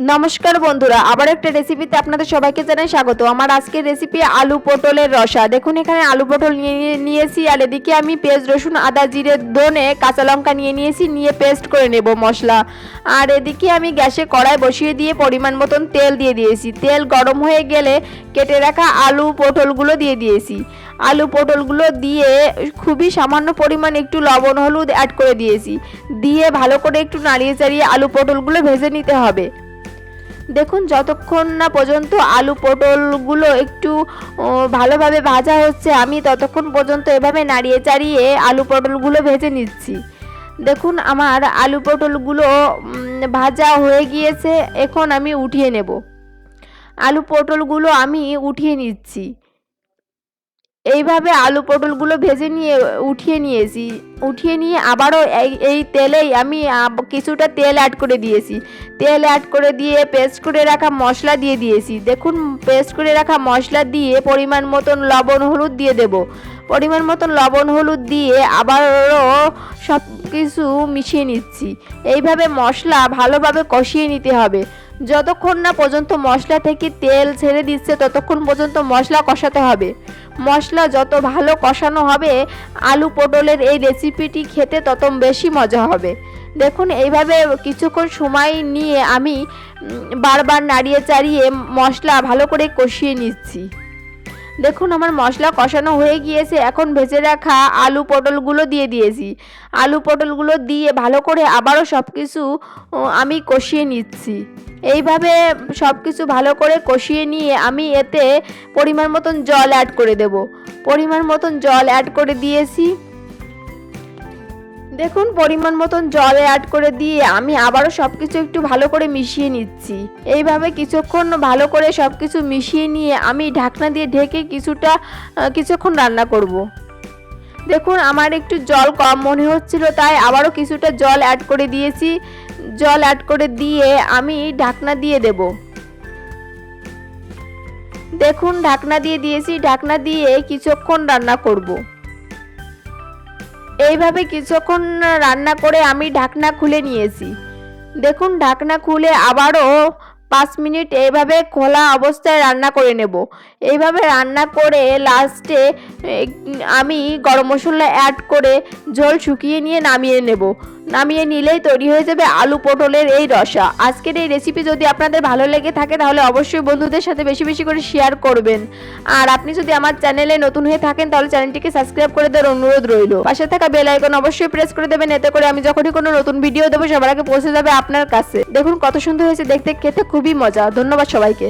নমস্কার বন্ধুরা, আবার একটা রেসিপিতে আপনাদের সবাইকে জানাই স্বাগত। আমার আজকের রেসিপি আলু পটলের রসা। দেখুন, এখানে আলু পটল নিয়ে নিয়ে- নিয়েছি, আর এদিকে আমি পেঁয়াজ, রসুন, আদা, জিরে, ধনে, কাঁচা লঙ্কা নিয়ে নিয়েছি, নিয়ে পেস্ট করে নেব মশলা। আর এদিকে আমি গ্যাসে কড়াই বসিয়ে দিয়ে পরিমাণ মতন তেল দিয়ে দিয়েছি। তেল গরম হয়ে গেলে কেটে রাখা আলু পটলগুলো দিয়ে দিয়েছি। আলু পটলগুলো দিয়ে খুবই সামান্য পরিমাণ একটু লবণ, হলুদ অ্যাড করে দিয়েছি। দিয়ে ভালো করে একটু নাড়িয়ে চাড়িয়ে আলু পটলগুলো ভেজে নিতে হবে। দেখুন, যতক্ষণ না পর্যন্ত আলু পটলগুলো একটু ভালোভাবে ভাজা হচ্ছে, আমি ততক্ষণ পর্যন্ত এভাবে নাড়িয়ে চাড়িয়ে আলু পটলগুলো ভেজে নিচ্ছি। দেখুন, আমার আলু পটলগুলো ভাজা হয়ে গিয়েছে, এখন আমি উঠিয়ে নেব। আলু পটলগুলো আমি উঠিয়ে নিচ্ছি। এইভাবে আলু পটলগুলো ভেজে নিয়ে, উঠিয়ে নিয়েছি। উঠিয়ে নিয়ে আবারও এই তেলেই আমি কিছুটা তেল অ্যাড করে দিয়েছি। তেল অ্যাড করে দিয়ে পেস্ট করে রাখা মশলা দিয়ে দিয়েছি। দেখুন পেস্ট করে রাখা মশলা দিয়ে পরিমাণ মতন লবণ, হলুদ দিয়ে দেব। পরিমাণ মতন লবণ, হলুদ দিয়ে আবারও সব কিছু মিশিয়ে নিচ্ছি। এইভাবে মশলা ভালোভাবে কষিয়ে নিতে হবে। যতক্ষণ না পর্যন্ত মশলা থেকে তেল ছেড়ে দিচ্ছে, ততক্ষণ পর্যন্ত মশলা কষাতে হবে। মশলা যত ভালো কষানো হবে, আলু পটলের এই রেসিপিটি খেতে তত বেশি মজা হবে। দেখুন, এইভাবে কিছুক্ষণ সময় নিয়ে আমি বারবার নাড়িয়ে চাড়িয়ে মশলা ভালো করে কষিয়ে নিচ্ছি। দেখুন, আমার মশলা কষানো হয়ে গিয়েছে। এখন ভেজে রাখা আলু পটলগুলো দিয়ে দিয়েছি। আলু পটলগুলো দিয়ে ভালো করে আবারও সব কিছু আমি কষিয়ে নিচ্ছি। এইভাবে সব কিছু ভালো করে কষিয়ে নিয়ে আমি এতে পরিমাণ মতন জল অ্যাড করে দেব। পরিমাণ মতন জল অ্যাড করে দিয়েছি। দেখুন, পরিমাণ মতন জল অ্যাড করে দিয়ে আমি আবারও সব কিছু একটু ভালো করে মিশিয়ে নিচ্ছি এইভাবে কিছুক্ষণ ভালো করে সব কিছু মিশিয়ে নিয়ে আমি ঢাকনা দিয়ে ঢেকে কিছুটা কিছুক্ষণ রান্না করব। দেখুন, আমার একটু জল কম মনে হচ্ছিল, তাই আবারও কিছুটা জল অ্যাড করে দিয়েছি জল অ্যাড করে দিয়ে আমি ঢাকনা দিয়ে দেব দেখুন, ঢাকনা দিয়ে দিয়েছি, ঢাকনা দিয়ে কিছুক্ষণ রান্না করব। এইভাবে কিছুক্ষণ রান্না করে আমি ঢাকনা খুলে নিয়েছি। দেখুন, ঢাকনা খুলে আবারও পাঁচ মিনিট এইভাবে খোলা অবস্থায় রান্না করে নেব। এইভাবে রান্না করে লাস্টে আমি গরম মশলা অ্যাড করে ঝোল শুকিয়ে নিয়ে নামিয়ে নেব। নামিয়ে নিলেই তৈরি হয়ে যাবে আলু পটলের এই রসা। আজকের এই রেসিপি যদি আপনাদের ভালো লেগে থাকে, তাহলে অবশ্যই বন্ধুদের সাথে বেশি বেশি করে শেয়ার করবেন। আর আপনি যদি আমার চ্যানেলে নতুন হয়ে থাকেন, তাহলে চ্যানেলটিকে সাবস্ক্রাইব করে দেওয়ার অনুরোধ রইল। পাশে থাকা বেল আইকন অবশ্যই প্রেস করে দেবেন, এতে করে আমি যখনই কোনো নতুন ভিডিও দেবো, সবার আগে পৌঁছে যাবে আপনার কাছে। দেখুন কত সুন্দর হয়েছে, দেখতে, খেতে খুবই মজা। ধন্যবাদ সবাইকে।